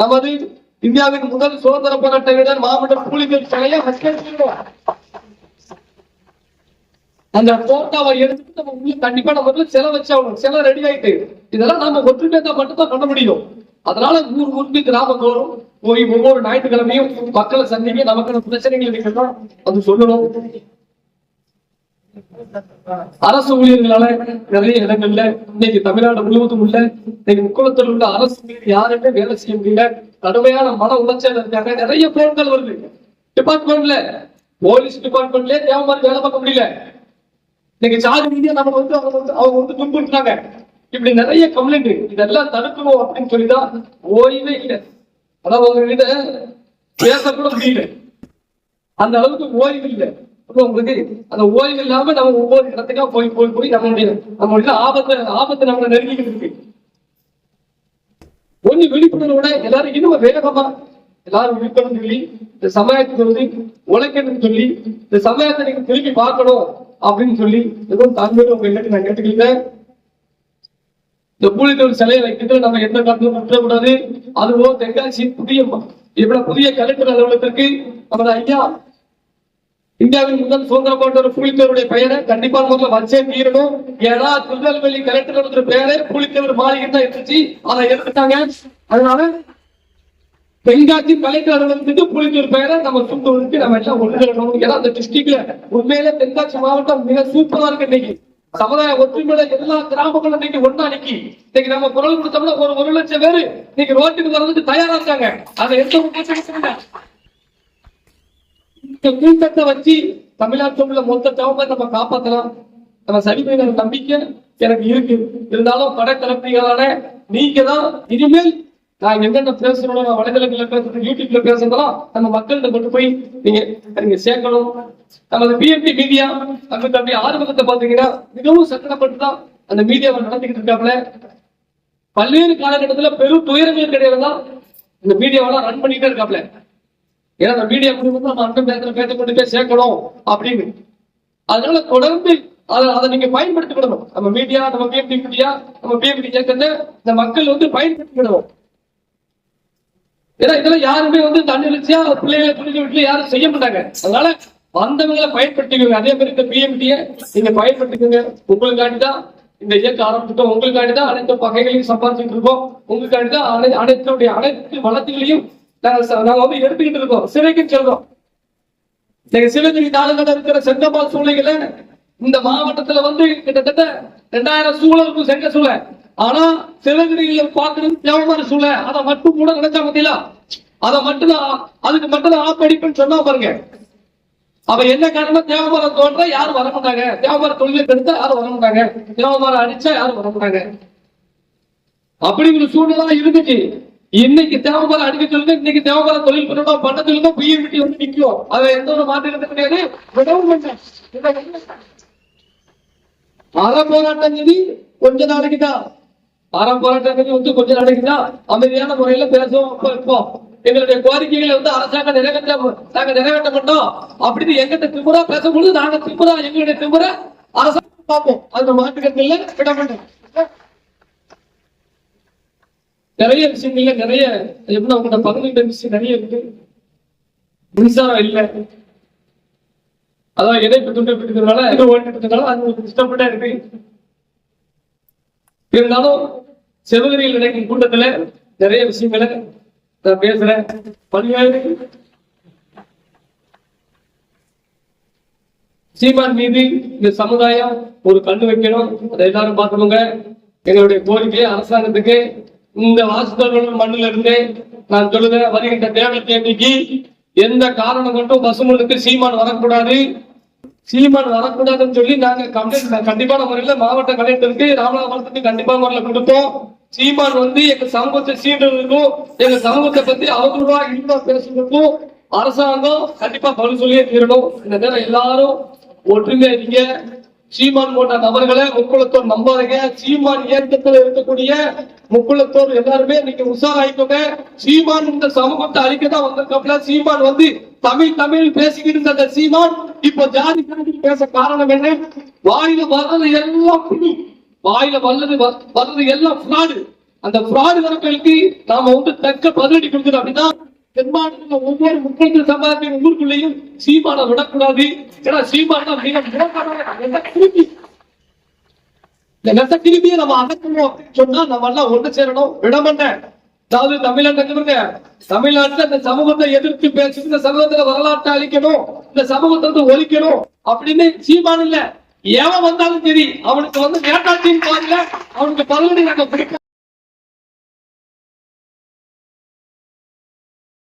நமது இந்தியாவின் முதல் சுதந்திர போராட்ட வீரர் மாவட்ட புலிகள் சிலையை அந்த போட்டோவை எடுத்துட்டு நம்ம உங்களுக்கு கண்டிப்பா நம்ம வந்து சிலை வச்சாகணும். சிலை ரெடி ஆயிட்டு. இதெல்லாம் நம்ம ஒற்றுமையா மட்டும் தான் பண்ண முடியும். அதனால ஊர் ஊருக்கு கிராமங்களும் போய் ஒவ்வொரு ஞாயிற்றுக்கிழமையும் மக்களை சந்திக்க நமக்கு பிரச்சனைகள் இருக்கணும் அது சொல்லணும். அரசு ஊழியர்களால நிறைய இடங்கள்ல இன்னைக்கு தமிழ்நாடு முழுவதும் உள்ள இன்னைக்கு முக்கோணத்தில் உள்ள அரசு ஊழியர் யாருமே வேலை செய்ய முடியல. கடுமையான மன உளைச்சல் இருக்காங்க. நிறைய போன்கள் வருது. டிபார்ட்மெண்ட்ல போலீஸ் டிபார்ட்மெண்ட்லயே தேவை மாதிரி வேலை பார்க்க முடியல. இன்னைக்கு சாதி ரீதியா நம்ம வந்து அவங்க வந்து அவங்க வந்து துன்புறுத்துறாங்க இப்படி நிறைய கம்ப்ளைண்ட் இதெல்லாம் தடுக்கணும் அப்படின்னு சொல்லிதான் ஓய்வே இல்லை. அதாவது உங்ககிட்ட பேச கூட முடியல. அந்த அளவுக்கு ஓய்வு இல்லை. அப்ப உங்களுக்கு அந்த ஓய்வு இல்லாம நம்ம ஒவ்வொரு இடத்துக்கா போய் போய் போய் நம்மளுடைய நம்மளுடைய ஆபத்து ஆபத்து நம்மளை நெருங்கிக்கிட்டு இருக்கு. ஒண்ணு விழிப்புணர்வோட எல்லாரும் இன்னும் வேகமா எல்லாரும் விழிப்புணர்வு சொல்லி இந்த சமயத்தை வந்து உழைக்கணும்னு சொல்லி இந்த சமயத்தை நீங்க திரும்பி பார்க்கணும் அப்படின்னு சொல்லி எதுவும் தாழ்மையோட உங்க எல்லாத்தையும் நான் கேட்டுக்கிட்டேன் இந்த பூலித்தோல் சிலையை வைக்கிறது நம்ம எந்த காலத்திலும் விட்டுறக்கூடாது அதுவும் தென்காசி புதிய இவ்வளவு புதிய கலெக்டர் அலுவலகத்திற்கு நமது ஐயா இந்தியாவின் முதல் சுதந்திர போன்ற புலித்தேவருடைய பெயரை கண்டிப்பா முதல்ல வச்சே தீரணும். ஏன்னா திருநெல்வேலி கலெக்டர் பெயரே புலித்தேவர் மாளிகை தான் இருந்துச்சு. அதை எடுத்துட்டாங்க. அதனால தென்காசி கலெக்டர் அலுவலகத்துக்கு புலித்தேவர் பெயரை நம்ம சுத்தம் நம்ம எல்லாம் ஒன்றுணும் ஏன்னா அந்த டிஸ்ட்ரிக்ட்ல உண்மையில தென்காசி மாவட்டம் மிக சூப்பரா இருக்கு இன்னைக்கு. சமுதாய ஒற்றுமையில எல்லா கிராமங்களும் இன்னைக்கு ஒன்னா நிக்கி இன்னைக்கு நம்ம குரல் கொடுத்தோம்னா ஒரு ஒரு லட்சம் பேரு இன்னைக்கு ரோட்டுக்கு வர்றதுக்கு தயாரா இருக்காங்க. அதை எந்த ஒரு இந்த வச்சு தமிழ்நாட்டில் மொத்த தவமை நம்ம காப்பாத்தலாம். நம்ம சரிமையில நம்பிக்கை எனக்கு இருக்கு. இருந்தாலும் படத்தளபதிகளான நீங்க தான் இனிமேல் நான் என்னென்ன பேசணும் நான் வலைதளங்கள்ல பேசுறது யூடியூப்ல பேசுறதெல்லாம் நம்ம மக்கள்கிட்ட கொண்டு போய் நீங்க நீங்க சேர்க்கணும். நமது பிஎம்பி மீடியா நம்ம தம்பி ஆர்வத்தை பாத்தீங்கன்னா மிகவும் சங்கடப்பட்டு தான் அந்த மீடியாவை நடத்திக்கிட்டு இருக்காப்புல. பல்வேறு காலகட்டத்துல பெரும் துயரங்களுக்கு இடையில தான் இந்த மீடியாவெல்லாம் ரன் பண்ணிட்டே இருக்காப்புல. ஏன்னா அந்த மீடியா மூலியமா நம்ம அண்ணன் பேசுற பேச கொண்டு போய் சேர்க்கணும் அப்படின்னு. அதனால தொடர்ந்து அதை அதை நீங்க பயன்படுத்திக்கிடணும் நம்ம மீடியா நம்ம பிஎம்டி மீடியா நம்ம பிஎம்டி இயக்கத்தை இந்த மக்கள் வந்து பயன்படுத்திக்கிடணும் ஏன்னா இதெல்லாம் யாருமே வந்து தன்னெழுச்சியா பிள்ளைகளை புரிஞ்சு வீட்டுல யாரும் செய்ய மாட்டாங்க. அதனால வந்தவங்களை பயன்படுத்திக்கோங்க. அதே மாதிரி இந்த பிஎம்டிய நீங்க பயன்படுத்திக்கோங்க. உங்களுக்காண்டி தான் இந்த இயக்கம் ஆரம்பிச்சிட்டோம். உங்களுக்காண்டி தான் அனைத்து வகைகளையும் சம்பாதிச்சுட்டு இருக்கோம். உங்களுக்காண்டி தான் அனை அனைத்துடைய அனைத்து வளத்துகளையும் நாங்க நாங்க வந்து எடுத்துக்கிட்டு இருக்கோம். சிறைக்கு செல்றோம். நீங்க சிவகிரி தாலுகால இருக்கிற செங்கப்பா சூளைகளை இந்த மாவட்டத்துல வந்து கிட்டத்தட்ட ரெண்டாயிரம் சூழல் இருக்கும் செங்க சூழல் ஆனா சிவகிரியில பாக்குறது தேவமான சூழல் அதை மட்டும் கூட நினைச்சா மத்தியில. அதை மட்டும் தான் அதுக்கு மட்டும் தான் ஆப் அடிப்புன்னு சொன்னா பாருங்க. அவ என்ன காரணம்? தேவமரம் தோன்ற யாரும் வர மாட்டாங்க. தேவமர தொழிலை எடுத்தா யாரும் வர மாட்டாங்க. தேவமரம் அடிச்சா யாரும் வர மாட்டாங்க. அப்படி ஒரு சூழ்நிலை இருந்துச்சு. இன்னைக்கு தேவபால அடிக்க சொல்லுங்க இன்னைக்கு தேவபால தொழில் பண்ணணும் பண்ண சொல்லுங்க பிஎம்டி வந்து நிற்கும் அதை எந்த ஒரு மாற்றம் கிடையாது. விடவும் மாட்டேன். அற போராட்டம் சரி கொஞ்ச நாளைக்கு தான். அறம் போராட்டம் வந்து கொஞ்ச நாளைக்கு தான். அமைதியான முறையில பேசுவோம் அப்ப இருப்போம். எங்களுடைய கோரிக்கைகளை வந்து அரசாங்கம் நிறைவேற்ற நாங்க நிறைவேற்ற மாட்டோம். அப்படின்னு எங்கிட்ட திமுறா பேசும்பொழுது நாங்க திமுறா எங்களுடைய திமுறை அரசாங்கம் பார்ப்போம். அந்த மாற்றுக்கட்டில விட மாட்டோம். நிறைய விஷயங்கள்ல நிறைய எப்படி அவங்களோட பதினெட்டு விஷயம் நிறைய இருக்கு. மின்சாரம் இல்லை. அதான் இணைப்பு துண்டு இருக்கிறதுனால இது ஓடிட்டு அது ஒரு கஷ்டப்பட்டா இருக்கு. இருந்தாலும் சிவகிரியில் நடக்கும் கூட்டத்துல நிறைய விஷயங்களை நான் பேசுறேன். பல்வேறு சீமான் மீது இந்த சமுதாயம் ஒரு கண்ணு வைக்கணும். அதை எல்லாரும் பார்க்கணுங்க. எங்களுடைய கோரிக்கை அரசாங்கத்துக்கு இந்த வாசுதர்களும் மண்ணில இருந்தே நான் சொல்லுறேன் வருகின்ற தேர்தல் தேதிக்கு எந்த காரணம் கொண்டும் பசுமனுக்கு சீமான் வரக்கூடாது. சீமான் வரக்கூடாதுன்னு சொல்லி நாங்க கம்ப்ளைண்ட் கண்டிப்பான முறையில மாவட்ட கலெக்டருக்கு ராமநாதபுரத்துக்கு கண்டிப்பான முறையில கொடுத்தோம். சீமான் வந்து எங்க சமூகத்தை சீண்டதுக்கும் எங்க சமூகத்தை பத்தி அவதூறா இழிவா பேசுறதுக்கும் அரசாங்கம் கண்டிப்பா பதில் சொல்லியே தீரணும். இந்த நேரம் எல்லாரும் ஒற்றுமையா இருங்க. சீமான் போன்ற நபர்களை முக்குளத்தோர் நம்பாதீங்க. சீமான் இயக்கத்துல இருக்கக்கூடிய முக்குளத்தோர் எல்லாருமே நீங்க உஷாராயிக்கோங்க சீமான் இந்த சமூகத்தை அறிக்கைதான் வந்திருக்கப்பல. சீமான் வந்து தமிழ் தமிழ் பேசிக்கிட்டு இருந்த அந்த சீமான் இப்போ ஜாதி கணக்கில் பேச காரணம் என்ன? வாயில வர்றது எல்லாம் புழு வாயில வல்லது வர்றது எல்லாம் ஃப்ராடு அந்த ஃப்ராடு கணக்குகளுக்கு நாம வந்து தக்க பதிலடி கொடுக்கணும். அப்படின்னா தென்மாநில ஒவ்வொரு முக்கிய சம்பாதிக்கிற ஊருக்குள்ளேயும் சீமான விடக்கூடாது ஏன்னா சீமான மிக இந்த நம்ம அகற்றணும் சொன்னா நம்ம எல்லாம் ஒண்ணு சேரணும். விடமாட்டேன் அதாவது தமிழ்நாட்டுல தமிழ்நாட்டுல இந்த சமூகத்தை எதிர்த்து பேசி இந்த சமூகத்துல வரலாற்றை அழிக்கணும். இந்த சமூகத்தை வந்து ஒழிக்கணும் அப்படின்னு சீமான் இல்ல. எவன் வந்தாலும் சரி அவனுக்கு வந்து நேதாஜியின் பாதையில அவனுக்கு பதிலடி நாங்க பிடிக்க